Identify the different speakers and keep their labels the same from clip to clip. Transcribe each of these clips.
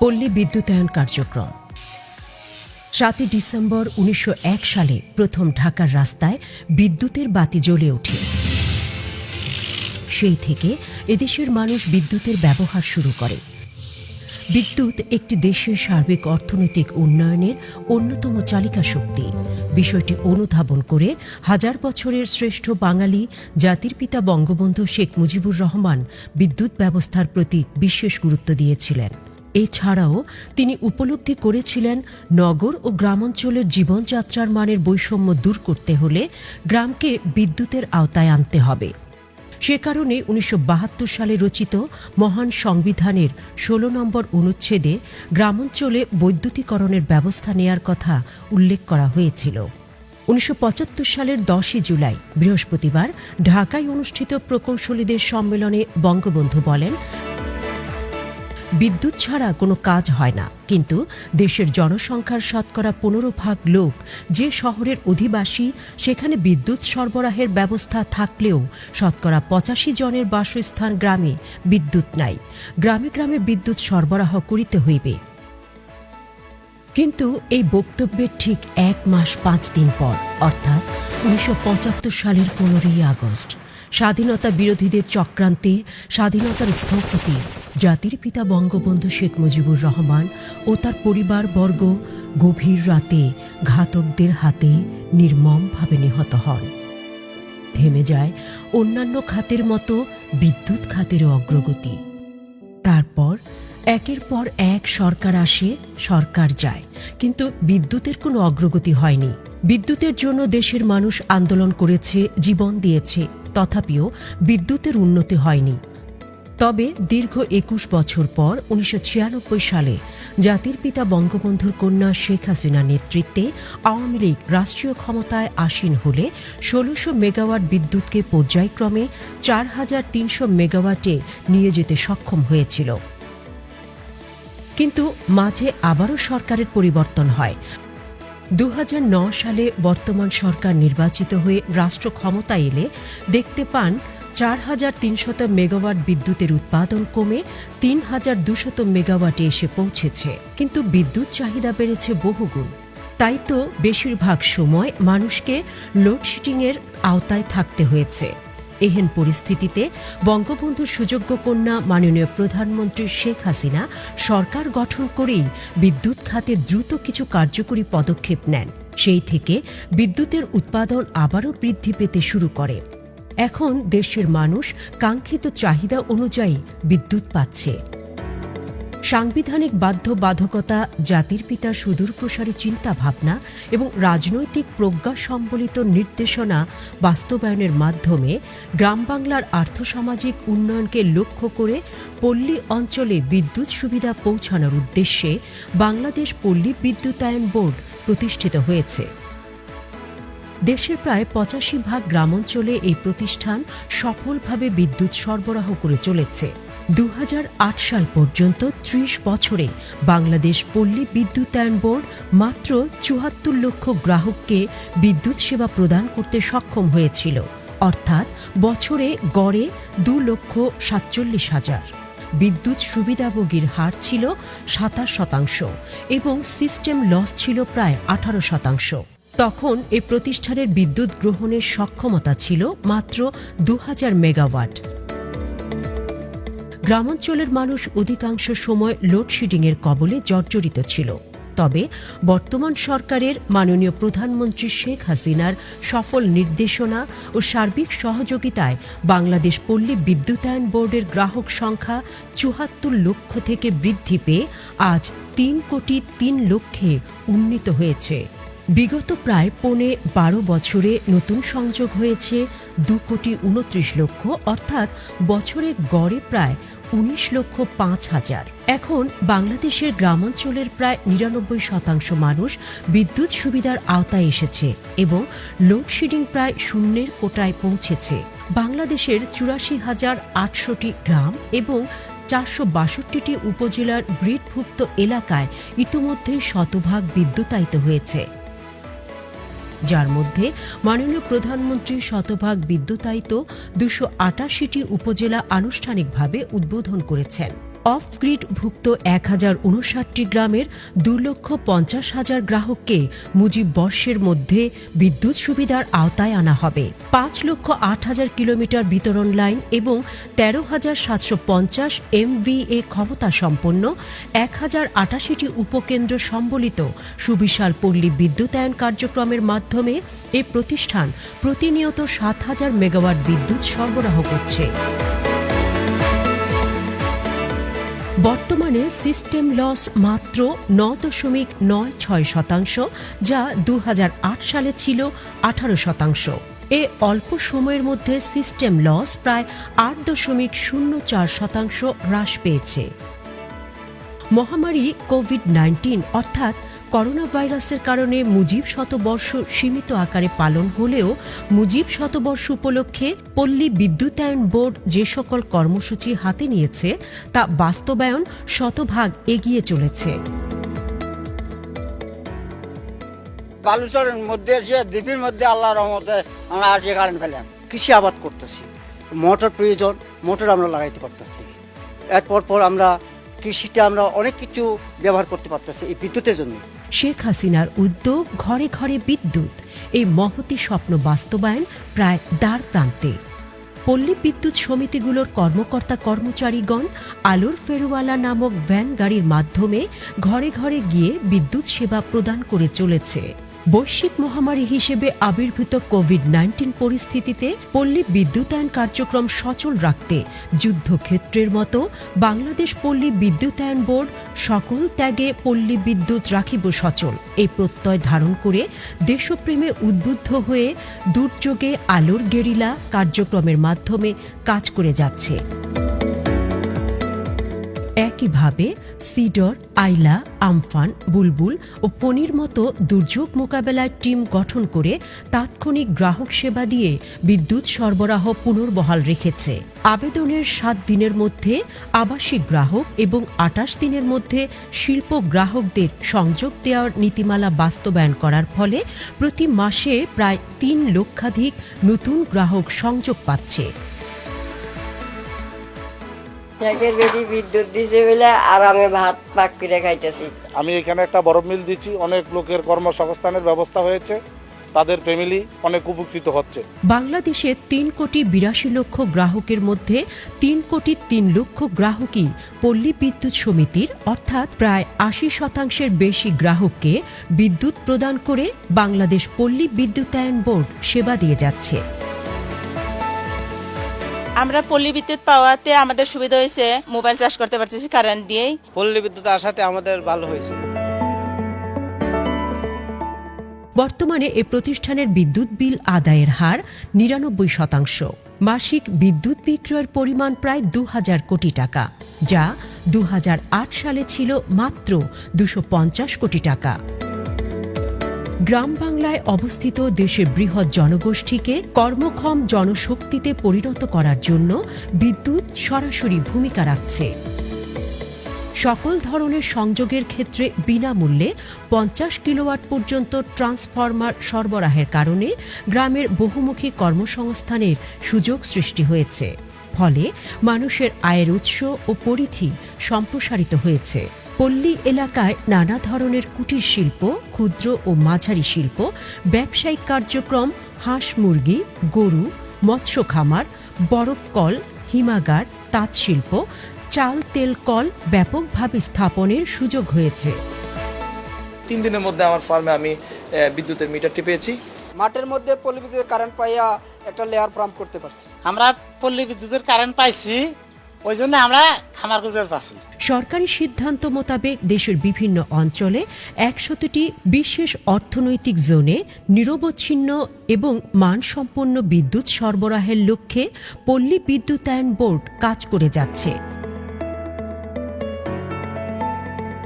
Speaker 1: পল্লী বিদ্যুতায়ন কার্যক্রম। সাতই ডিসেম্বর উনিশশো এক সালে প্রথম ঢাকার রাস্তায় বিদ্যুতের বাতি জ্বলে ওঠে। সেই থেকে এদেশের মানুষ বিদ্যুতের ব্যবহার শুরু করে। বিদ্যুৎ একটি দেশের সার্বিক অর্থনৈতিক উন্নয়নের অন্যতম চালিকা শক্তি। বিষয়টি অনুধাবন করে হাজার বছরের শ্রেষ্ঠ বাঙালি জাতির পিতা বঙ্গবন্ধু শেখ মুজিবুর রহমান বিদ্যুৎ ব্যবস্থার প্রতি বিশেষ গুরুত্ব দিয়েছিলেন। এছাড়াও তিনি উপলব্ধি করেছিলেন নগর ও গ্রামাঞ্চলের জীবনযাত্রার মানের বৈষম্য দূর করতে হলে গ্রামকে বিদ্যুতের আওতায় আনতে হবে। সে কারণে উনিশশো বাহাত্তর সালে রচিত মহান সংবিধানের ষোলো নম্বর অনুচ্ছেদে গ্রামাঞ্চলে বৈদ্যুতিকরণের ব্যবস্থা নেয়ার কথা উল্লেখ করা হয়েছিল। উনিশশো পঁচাত্তর সালের দশই জুলাই, বৃহস্পতিবার ঢাকায় অনুষ্ঠিত প্রকৌশলীদের সম্মেলনে বঙ্গবন্ধু বলেন বিদ্যুৎ ছাড়া কোনো কাজ হয় না। কিন্তু দেশের জনসংখ্যার শতকরা পনেরো ভাগ লোক যে শহরের অধিবাসী, সেখানে বিদ্যুৎ সরবরাহের ব্যবস্থা থাকলেও শতকরা পঁচাশি জনের বাসস্থান গ্রামে বিদ্যুৎ নাই। গ্রামে গ্রামে বিদ্যুৎ সরবরাহ করিতে হইবে। কিন্তু এই বক্তব্যের ঠিক এক মাস পাঁচ দিন পর, অর্থাৎ উনিশশো পঁচাত্তর সালের পনেরোই আগস্ট স্বাধীনতা বিরোধীদের চক্রান্তে, স্বাধীনতার স্থপতি, জাতির পিতা বঙ্গবন্ধু শেখ মুজিবুর রহমান ও তার পরিবারবর্গ গভীর রাতে ঘাতকদের হাতে নির্মমভাবে নিহত হন। থেমে যায় অন্যান্য খাতের মতো বিদ্যুৎ খাতেরও অগ্রগতি। তারপর একের পর এক সরকার আসে, সরকার যায়। কিন্তু বিদ্যুতের কোনো অগ্রগতি হয়নি। বিদ্যুতের জন্য দেশের মানুষ আন্দোলন করেছে, জীবন দিয়েছে। তথাপিও বিদ্যুতের উন্নতি হয়নি। তবে দীর্ঘ একুশ বছর পর উনিশশো ছিয়ানব্বই সালে জাতির পিতা বঙ্গবন্ধুর কন্যা শেখ হাসিনার নেতৃত্বে আওয়ামী লীগ রাষ্ট্রীয় ক্ষমতায় আসীন হলে ষোলোশো মেগাওয়াট বিদ্যুৎকে পর্যায়ক্রমে চার হাজার তিনশো মেগাওয়াটে নিয়ে যেতে সক্ষম হয়েছিল। কিন্তু মাঝে আবারও সরকারের পরিবর্তন হয়। দু সালে বর্তমান সরকার নির্বাচিত হয়ে রাষ্ট্র ক্ষমতায় এলে দেখতে পান চার হাজার তিনশত মেগাওয়াট বিদ্যুতের উৎপাদন কমে তিন হাজার দুশত মেগাওয়াটে এসে পৌঁছেছে। কিন্তু বিদ্যুৎ চাহিদা বেড়েছে বহুগুণ। তাই তো বেশিরভাগ সময় মানুষকে লোডশেডিংয়ের আওতায় থাকতে হয়েছে। এহেন পরিস্থিতিতে বঙ্গবন্ধুর সুযোগ্য কন্যা মাননীয় প্রধানমন্ত্রী শেখ হাসিনা সরকার গঠন করেই বিদ্যুৎ খাতে দ্রুত কিছু কার্যকরী পদক্ষেপ নেন। সেই থেকে বিদ্যুতের উৎপাদন আবারও বৃদ্ধি পেতে শুরু করে। এখন দেশের মানুষ কাঙ্ক্ষিত চাহিদা অনুযায়ী বিদ্যুৎ পাচ্ছে। সাংবিধানিক বাধ্যবাধকতা, জাতির পিতার সুদূর প্রসারী চিন্তা ভাবনা এবং রাজনৈতিক প্রজ্ঞা সম্বলিত নির্দেশনা বাস্তবায়নের মাধ্যমে গ্রাম বাংলার আর্থসামাজিক উন্নয়নকে লক্ষ্য করে পল্লী অঞ্চলে বিদ্যুৎ সুবিধা পৌঁছানোর উদ্দেশ্যে বাংলাদেশ পল্লী বিদ্যুতায়ন বোর্ড প্রতিষ্ঠিত হয়েছে। দেশের প্রায় পঁচাশি ভাগ গ্রামাঞ্চলে এই প্রতিষ্ঠান সফলভাবে বিদ্যুৎ সরবরাহ করে চলেছে। দু হাজার আট সাল পর্যন্ত ত্রিশ বছরে বাংলাদেশ পল্লী বিদ্যুতায়ন বোর্ড মাত্র চুয়াত্তর লক্ষ গ্রাহককে বিদ্যুৎ সেবা প্রদান করতে সক্ষম হয়েছিল। অর্থাৎ বছরে গড়ে দু লক্ষ সাতচল্লিশ হাজার। বিদ্যুৎ সুবিধাভোগীর হার ছিল সাতাশ শতাংশ এবং সিস্টেম লস ছিল প্রায় আঠারো শতাংশ। তখন এ প্রতিষ্ঠানের বিদ্যুৎ গ্রহণের সক্ষমতা ছিল মাত্র দু হাজার মেগাওয়াট। গ্রামাঞ্চলের মানুষ অধিকাংশ সময় লোডশেডিংয়ের কবলে জর্জরিত ছিল। তবে বর্তমান সরকারের মাননীয় প্রধানমন্ত্রী শেখ হাসিনার সফল নির্দেশনা ও সার্বিক সহযোগিতায় বাংলাদেশ পল্লী বিদ্যুতায়ন বোর্ডের গ্রাহক সংখ্যা চুহাত্তর লক্ষ থেকে বৃদ্ধি পেয়ে আজ তিন কোটি তিন লক্ষে উন্নীত হয়েছে। বিগত প্রায় পৌনে বারো বছরে নতুন সংযোগ হয়েছে দু কোটি উনত্রিশ লক্ষ, অর্থাৎ বছরে গড়ে প্রায় উনিশ লক্ষ পাঁচ হাজার। এখন বাংলাদেশের গ্রামাঞ্চলের প্রায় নিরানব্বই শতাংশ মানুষ বিদ্যুৎ সুবিধার আওতায় এসেছে এবং লোডশেডিং প্রায় শূন্যের কোটায় পৌঁছেছে। বাংলাদেশের চুরাশি হাজার আটশোটি গ্রাম এবং চারশো বাষট্টিটি উপজেলার গ্রিডভুক্ত এলাকায় ইতোমধ্যেই শতভাগ বিদ্যুতায়িত হয়েছে। যার মধ্যে মাননীয় প্রধানমন্ত্রী শতভাগ বিদ্যুতায়িত দুশো আটাশিটি উপজেলা আনুষ্ঠানিকভাবে উদ্বোধন করেছেন। অফ গ্রিড ভুক্ত এক হাজার উনষাটটি গ্রামের দু লক্ষ পঞ্চাশ হাজার গ্রাহককে মুজিব বর্ষের মধ্যে বিদ্যুৎ সুবিধার আওতায় আনা হবে। পাঁচ লক্ষ আট হাজার কিলোমিটার বিতরণ লাইন এবং তেরো হাজার সাতশো পঞ্চাশ এমভিএ ক্ষমতা সম্পন্ন, এক হাজার আটাশিটি উপকেন্দ্র সম্বলিত সুবিশাল পল্লী বিদ্যুতায়ন কার্যক্রমের মাধ্যমে এ প্রতিষ্ঠান প্রতিনিয়ত সাত হাজার মেগাওয়াট বিদ্যুৎ সরবরাহ করছে। বর্তমানে সিস্টেম লস মাত্র ন দশমিক নয় ছয় শতাংশ, যা দু হাজার আট সালে ছিল আঠারো শতাংশ। এ অল্প সময়ের মধ্যে সিস্টেম লস প্রায় আট দশমিক শূন্য চার শতাংশ হ্রাস পেয়েছে। মহামারী কোভিড নাইন্টিন, অর্থাৎ করোনা ভাইরাসের কারণে মুজিব শতবর্ষ সীমিত আকারে পালন হলেও মুজিব শতবর্ষ উপলক্ষে পল্লী বিদ্যুতায়ন বোর্ড যে সকল কর্মসূচি হাতে নিয়েছে, তা বাস্তবায়ন শতভাগ এগিয়ে চলেছে।
Speaker 2: বালুচরের মধ্যে যে দ্বীপের মধ্যে আল্লাহ রহমতে আমরা আর যে কারেন্ট পেলাম।
Speaker 3: কৃষি আবাদ করতেছি। মোটর প্রয়োজন, মোটর আমরা লাগাইতে পারতেছি। এরপর পর আমরা কৃষিতে আমরা অনেক কিছু ব্যবহার করতে পারতেছি এই বিদ্যুতের জন্য।
Speaker 1: শেখ হাসিনার উদ্যোগ, ঘরে ঘরে বিদ্যুৎ। এই মহতি স্বপ্ন বাস্তবায়ন প্রায় দ্বার প্রান্তে। পল্লী বিদ্যুৎ সমিতিগুলোর কর্মকর্তা কর্মচারীগণ আলোর ফেরুওয়ালা নামক ভ্যান গাড়ির মাধ্যমে ঘরে ঘরে গিয়ে বিদ্যুৎ সেবা প্রদান করে চলেছে। বৈশ্বিক মহামারী হিসেবে আবির্ভূত কোভিড নাইন্টিন পরিস্থিতিতে পল্লী বিদ্যুতায়ন কার্যক্রম সচল রাখতে যুদ্ধক্ষেত্রের মতো বাংলাদেশ পল্লী বিদ্যুতায়ন বোর্ড সকল ত্যাগে পল্লী বিদ্যুৎ রাখিব সচল। এই প্রত্যয় ধারণ করে দেশপ্রেমে উদ্বুদ্ধ হয়ে দুর্যোগে আলোর গেরিলা কার্যক্রমের মাধ্যমে কাজ করে যাচ্ছে। একইভাবে সিডর, আইলা, আমফান, বুলবুল ও ফণির মতো দুর্যোগ মোকাবেলায় টিম গঠন করে তাৎক্ষণিক গ্রাহক সেবা দিয়ে বিদ্যুৎ সরবরাহ পুনর্বহাল রেখেছে। আবেদনের সাত দিনের মধ্যে আবাসিক গ্রাহক এবং আটাশ দিনের মধ্যে শিল্প গ্রাহকদের সংযোগ দেওয়ার নীতিমালা বাস্তবায়ন করার ফলে প্রতি মাসে প্রায় তিন লক্ষাধিক নতুন গ্রাহক সংযোগ পাচ্ছে।
Speaker 4: বেশি বিদ্যুৎ দিছে বলে আর আমি ভাত পাক করে খাইতেছি?
Speaker 5: আমি এখানে একটা বড় মিল দিচ্ছি অনেক লোকের কর্মসংস্থানের ব্যবস্থা হয়েছে তাদের ফ্যামিলি অনেক উপকৃত হচ্ছে।
Speaker 1: বাংলাদেশে তিন কোটি বিরাশি লক্ষ গ্রাহকের মধ্যে তিন কোটি তিন লক্ষ গ্রাহকই পল্লী বিদ্যুৎ সমিতির অর্থাৎ প্রায় আশি শতাংশের বেশি গ্রাহককে বিদ্যুৎ প্রদান করে বাংলাদেশ পল্লী বিদ্যুতায়ন বোর্ড সেবা দিয়ে যাচ্ছে।
Speaker 6: আমরা পল্লী বিদ্যুৎ পাওয়াতে আমাদের সুবিধা হয়েছে মোবাইল চার্জ করতে পারতেছি কারেন্ট দিয়েই।
Speaker 3: পল্লী বিদ্যুৎ আসাতে আমাদের ভালো হয়েছে।
Speaker 1: বর্তমানে এ প্রতিষ্ঠানের বিদ্যুৎ বিল আদায়ের হার নিরানব্বই শতাংশ। মাসিক বিদ্যুৎ বিক্রয়ের পরিমাণ প্রায় দু হাজার কোটি টাকা যা দু হাজার আট সালে ছিল মাত্র দুশো কোটি টাকা। গ্রাম বাংলায় অবস্থিত দেশের বৃহৎ জনগোষ্ঠীকে কর্মক্ষম জনশক্তিতে পরিণত করার জন্য বিদ্যুৎ সরাসরি ভূমিকা রাখছে। সকল ধরনের সংযোগের ক্ষেত্রে বিনামূল্যে পঞ্চাশ কিলোওয়াট পর্যন্ত ট্রান্সফরমার সরবরাহের কারণে গ্রামের বহুমুখী কর্মসংস্থানের সুযোগ সৃষ্টি হয়েছে। ফলে মানুষের আয়ের উৎস ও পরিধি সম্প্রসারিত হয়েছে। পল্লী এলাকায় নানা ধরনের কুটির শিল্প ক্ষুদ্র ও মাঝারি শিল্প ব্যবসায়িক কার্যক্রম হাঁস মুরগি গরু মৎস্য খামার বরফ কল হিমাগার তাঁত শিল্প চাল তেল কল ব্যাপকভাবে স্থাপনের সুযোগ হয়েছে।
Speaker 7: তিন দিনের মধ্যে আমার ফার্মে আমি বিদ্যুতের মিটারটি পেয়েছি।
Speaker 2: মাঠের মধ্যে পল্লী বিদ্যুতের কারেন্ট পাইয়া একটা লেয়ার পাম্প করতে পারছি।
Speaker 8: আমরা পল্লী বিদ্যুতের কারেন্ট পাইছি ওই জন্য আমরা খামার
Speaker 1: সরকারি সিদ্ধান্ত মোতাবেক দেশের বিভিন্ন অঞ্চলে একশতটি বিশেষ অর্থনৈতিক জোনে নিরবচ্ছিন্ন এবং মানসম্পন্ন বিদ্যুৎ সরবরাহের লক্ষ্যে পল্লী বিদ্যুতায়ন বোর্ড কাজ করে যাচ্ছে।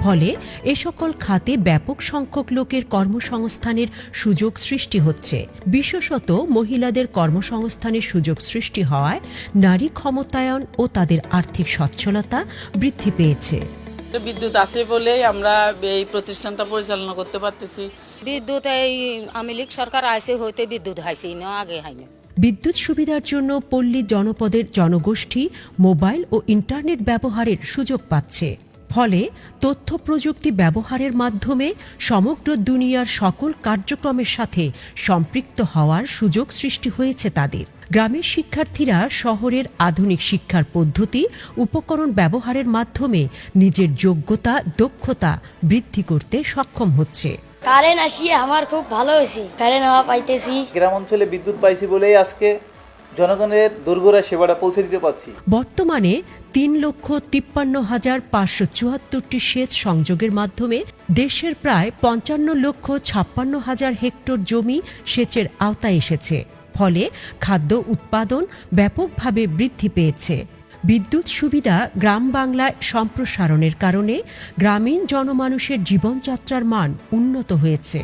Speaker 1: ফলে এ সকল খাতে ব্যাপক সংখ্যক লোকের কর্মসংস্থানের সুযোগ সৃষ্টি হচ্ছে। বিশেষত মহিলাদের কর্মসংস্থানের সুযোগ সৃষ্টি হওয়ায় নারী ক্ষমতায়ন ও তাদের আর্থিক সচ্ছলতা বৃদ্ধি পেয়েছে।
Speaker 6: বিদ্যুৎ আছে বলেই আমরা এই প্রতিষ্ঠানটা পরিচালনা করতে পারতেছি।
Speaker 9: বিদ্যুৎ এই আওয়ামী লীগ সরকার আইসে হইতে বিদ্যুৎ হাইছে না আগে হাইনি।
Speaker 1: বিদ্যুৎ সুবিধার জন্য পল্লী জনপদের জনগোষ্ঠী মোবাইল ও ইন্টারনেট ব্যবহারের সুযোগ পাচ্ছে। ফলে তথ্য প্রযুক্তি ব্যবহারের মাধ্যমে সমগ্র দুনিয়ার সকল কার্যক্রমের সাথে সম্পৃক্ত হওয়ার সুযোগ সৃষ্টি হয়েছে তাদের। গ্রামের শিক্ষার্থীরা শহরের আধুনিক শিক্ষার পদ্ধতি উপকরণ ব্যবহারের মাধ্যমে নিজের যোগ্যতা দক্ষতা বৃদ্ধি করতে সক্ষম হচ্ছে।
Speaker 9: কারেন্ট আসিয়ে আমার খুব ভালো হয়েছে। কারেন্ট হাওয়া পাইতেছি।
Speaker 10: গ্রাম অঞ্চলে বিদ্যুৎ পাইছি বলেই আজকে জনগণের দুর্গরা সেবাটা পৌঁছে দিতে পারছি।
Speaker 1: বর্তমানে তিন লক্ষ তিপ্পান্ন হাজার পাঁচশো চুয়াত্তরটি সেচ সংযোগের মাধ্যমে দেশের প্রায় পঞ্চান্ন লক্ষ ছাপ্পান্ন হাজার হেক্টর জমি সেচের আওতায় এসেছে। ফলে খাদ্য উৎপাদন ব্যাপকভাবে বৃদ্ধি পেয়েছে। বিদ্যুৎ সুবিধা গ্রাম বাংলায় সম্প্রসারণের কারণে গ্রামীণ জনমানুষের জীবনযাত্রার মান উন্নত হয়েছে।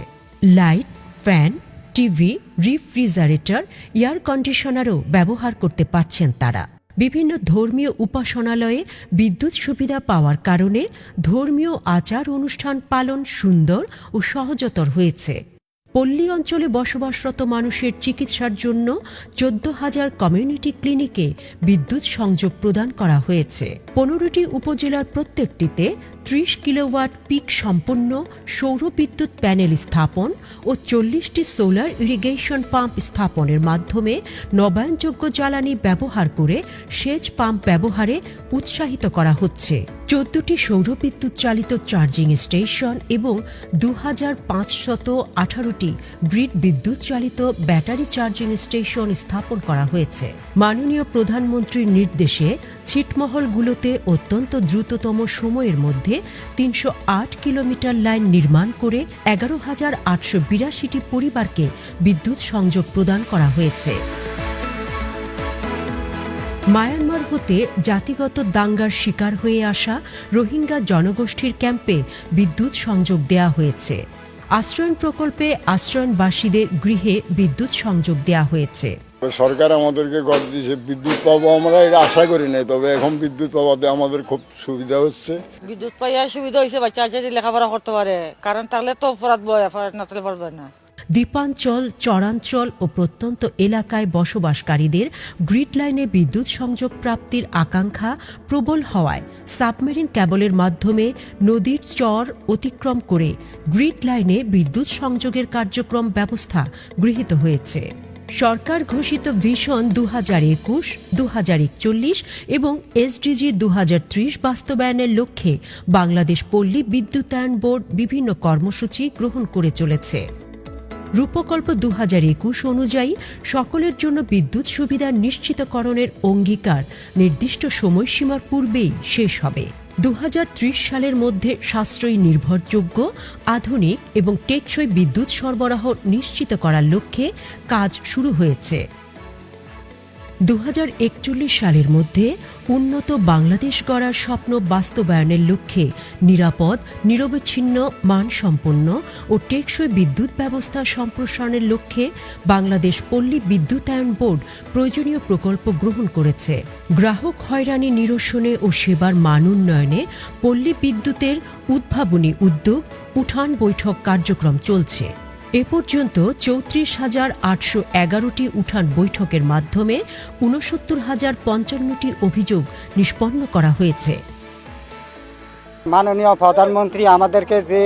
Speaker 1: Light, fan TV, refrigerator, air কন্ডিশনারও ব্যবহার করতে পারছেন তারা। বিভিন্ন ধর্মীয় উপাসনালয়ে বিদ্যুৎ সুবিধা পাওয়ার কারণে ধর্মীয় আচার অনুষ্ঠান পালন সুন্দর ও সহজতর হয়েছে। পল্লী অঞ্চলে বসবাসরত মানুষের চিকিৎসার জন্য চোদ্দ হাজার কমিউনিটি ক্লিনিকে বিদ্যুৎ সংযোগ প্রদান করা হয়েছে। পনেরোটি উপজেলার প্রত্যেকটিতে ত্রিশ কিলোওয়াট পিক সম্পন্ন সৌর বিদ্যুৎ প্যানেল স্থাপন ও চল্লিশটি সোলার ইরিগেশন পাম্প স্থাপনের মাধ্যমে নবায়নযোগ্য জ্বালানি ব্যবহার করে সেচ পাম্প ব্যবহারে উৎসাহিত করা হচ্ছে। চোদ্দটি সৌর বিদ্যুৎ চালিত চার্জিং স্টেশন এবং দু হাজার পাঁচশত আঠারোটি গ্রিড বিদ্যুৎ চালিত ব্যাটারি চার্জিং স্টেশন স্থাপন করা হয়েছে। মাননীয় প্রধানমন্ত্রীর নির্দেশে ছিটমহলগুলোতে অত্যন্ত দ্রুততম সময়ের মধ্যে তিনশো আট কিলোমিটার লাইন নির্মাণ করে এগারো হাজার আটশো বিরাশিটি পরিবারকে বিদ্যুৎ সংযোগ প্রদান করা হয়েছে। মায়ানমার হতে জাতিগত দাঙ্গার শিকার হয়ে আসা রোহিঙ্গা জনগোষ্ঠীর ক্যাম্পে বিদ্যুৎ সংযোগ দেয়া হয়েছে। আশ্রয়ণ প্রকল্পে আশ্রয়নবাসীদের গৃহে বিদ্যুৎ সংযোগ দেয়া হয়েছে।
Speaker 11: সরকার আমাদেরকে গড় দিয়েছে বিদ্যুৎ পাবো আমরা এটা আশা করি নাই তবে এখন বিদ্যুৎ পাওয়াতে আমাদের খুব সুবিধা হচ্ছে।
Speaker 12: বিদ্যুৎ পাইয়া সুবিধা হয়েছে বাচ্চা লেখাপড়া করতে পারে কারণ তাহলে তো অপরাধ বয় অপরাধ না তাহলে পারবে না।
Speaker 1: দ্বীপাঞ্চল, চরাঞ্চল ও প্রত্যন্ত এলাকায় বসবাসকারীদের গ্রিড লাইনে বিদ্যুৎ সংযোগ প্রাপ্তির আকাঙ্ক্ষা প্রবল হওয়ায় সাবমেরিন ক্যাবলের মাধ্যমে নদীর চর অতিক্রম করে গ্রিড লাইনে বিদ্যুৎ সংযোগের কার্যক্রম ব্যবস্থা গৃহীত হয়েছে। সরকার ঘোষিত ভিশন দু হাজার একুশ দু হাজার একচল্লিশ এবং এসডিজি দু হাজার ত্রিশ বাস্তবায়নের লক্ষ্যে বাংলাদেশ পল্লী বিদ্যুতায়ন বোর্ড বিভিন্ন কর্মসূচি গ্রহণ করে চলেছে। রূপকল্প দু হাজার একুশ অনুযায়ী সকলের জন্য বিদ্যুৎ সুবিধা নিশ্চিতকরণের অঙ্গীকার নির্দিষ্ট সময়সীমার পূর্বেই শেষ হবে। দু হাজার ত্রিশ সালের মধ্যে সাশ্রয়ী নির্ভরযোগ্য, আধুনিক এবং টেকসই বিদ্যুৎ সরবরাহ নিশ্চিত করার লক্ষ্যে কাজ শুরু হয়েছে। দু হাজার একচল্লিশ সালের মধ্যে উন্নত বাংলাদেশ গড়ার স্বপ্ন বাস্তবায়নের লক্ষ্যে নিরাপদ, নিরবচ্ছিন্ন, মানসম্পন্ন ও টেকসই বিদ্যুৎ ব্যবস্থা সম্প্রসারণের লক্ষ্যে বাংলাদেশ পল্লী বিদ্যুতায়ন বোর্ড প্রয়োজনীয় প্রকল্প গ্রহণ করেছে। গ্রাহক হয়রানি নিরসনে ও সেবার মান উন্নয়নে পল্লী বিদ্যুতের উদ্ভাবনী উদ্যোগ, উঠান বৈঠক কার্যক্রম চলছে। এ পর্যন্ত চৌত্রিশ হাজার আটশো এগারোটি উঠান বৈঠকের মাধ্যমে ঊনসত্তর হাজার পঞ্চান্নটি অভিযোগ নিষ্পন্ন করা হয়েছে।
Speaker 2: মাননীয় প্রধানমন্ত্রী, আমাদেরকে যে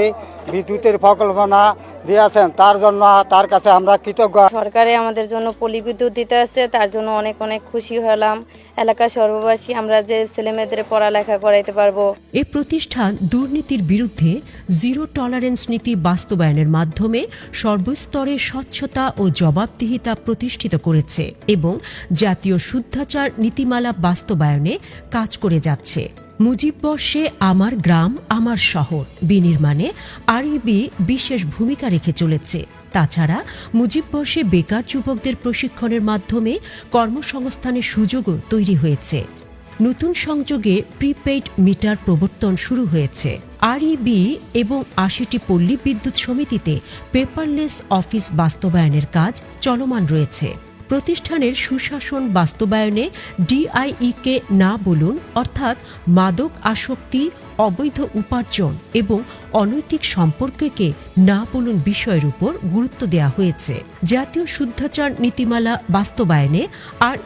Speaker 2: বিদ্যুতের প্রকল্পনা দিয়েছেন তার জন্য তার কাছে আমরা কৃতজ্ঞ।
Speaker 9: সরকারে আমাদের জন্য পলি বিদ্যুৎ দিতে আসছে তার জন্য অনেক অনেক খুশি হলাম। এলাকার সর্ববাসী আমরা যে ছেলেমেয়েদের পড়ালেখা করাইতে পারব।
Speaker 1: এ প্রতিষ্ঠান দুর্নীতির বিরুদ্ধে জিরো টলারেন্স নীতি বাস্তবায়নের মাধ্যমে সর্বস্তরে স্বচ্ছতা ও জবাবদিহিতা প্রতিষ্ঠিত করেছে এবং জাতীয় শুদ্ধাচার নীতিমালা বাস্তবায়নে কাজ করে যাচ্ছে। মুজিব বর্ষে আমার গ্রাম, আমার শহর। বিনির্মাণে আরইবি বিশেষ ভূমিকা রেখে চলেছে। তাছাড়া মুজিববর্ষে বেকার যুবকদের প্রশিক্ষণের মাধ্যমে কর্মসংস্থানের সুযোগও তৈরি হয়েছে। নতুন সংযোগে প্রিপেইড মিটার প্রবর্তন শুরু হয়েছে। আরইবি এবং আশিটি পল্লী বিদ্যুৎ সমিতিতে পেপারলেস অফিস বাস্তবায়নের কাজ চলমান রয়েছে। প্রতিষ্ঠানের সুশাসন বাস্তবায়নে ডিআইইকে না বলুন, অর্থাৎ মাদক আসক্তি, অবৈধ উপার্জন এবং অনৈতিক সম্পর্ককে না বলুন বিষয়ের উপর গুরুত্ব দেওয়া হয়েছে। জাতীয় শুদ্ধাচার নীতিমালা বাস্তবায়নে আর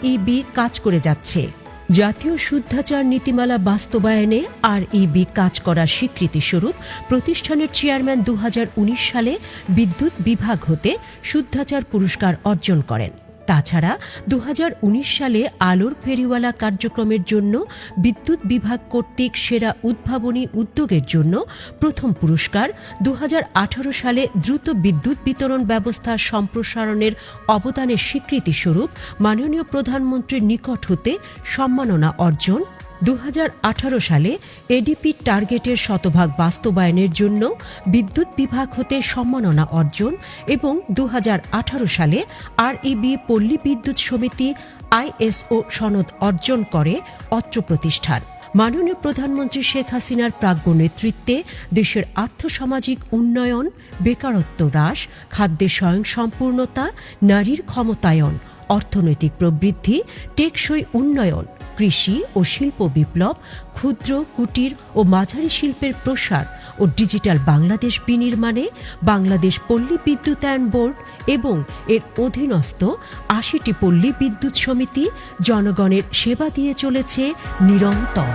Speaker 1: কাজ করে যাচ্ছে। জাতীয় শুদ্ধাচার নীতিমালা বাস্তবায়নে আর ইবি কাজ করার স্বীকৃতি স্বরূপ প্রতিষ্ঠানের চেয়ারম্যান দু হাজার উনিশ সালে বিদ্যুৎ বিভাগ হতে শুদ্ধাচার পুরস্কার অর্জন করেন। তাছাড়া দু হাজার উনিশ সালে আলোর ফেরিওয়ালা কার্যক্রমের জন্য বিদ্যুৎ বিভাগ কর্তৃক সেরা উদ্ভাবনী উদ্যোগের জন্য প্রথম পুরস্কার দু হাজার আঠারো সালে দ্রুত বিদ্যুৎ বিতরণ ব্যবস্থা সম্প্রসারণের অবদানের স্বীকৃতিস্বরূপ মাননীয় প্রধানমন্ত্রীর নিকট হতে সম্মাননা অর্জন দু হাজার আঠারো সালে এডিপি টার্গেটের শতভাগ বাস্তবায়নের জন্য বিদ্যুৎ বিভাগ হতে সম্মাননা অর্জন এবং দু হাজার আঠারো সালে আরইবি পল্লী বিদ্যুৎ সমিতি আইএসও সনদ অর্জন করে অত্র প্রতিষ্ঠান মাননীয় প্রধানমন্ত্রী শেখ হাসিনার প্রাজ্ঞ নেতৃত্বে দেশের আর্থসামাজিক উন্নয়ন, বেকারত্ব হ্রাস, খাদ্যে স্বয়ংসম্পূর্ণতা, নারীর ক্ষমতায়ন অর্থনৈতিক প্রবৃদ্ধি, টেকসই উন্নয়ন, কৃষি ও শিল্প বিপ্লব, ক্ষুদ্র, কুটির ও মাঝারি শিল্পের প্রসার ও ডিজিটাল বাংলাদেশ বিনির্মাণে বাংলাদেশ পল্লী বিদ্যুতায়ন বোর্ড এবং এর অধীনস্থ আশিটি পল্লী বিদ্যুৎ সমিতি জনগণের সেবা দিয়ে চলেছে নিরন্তর।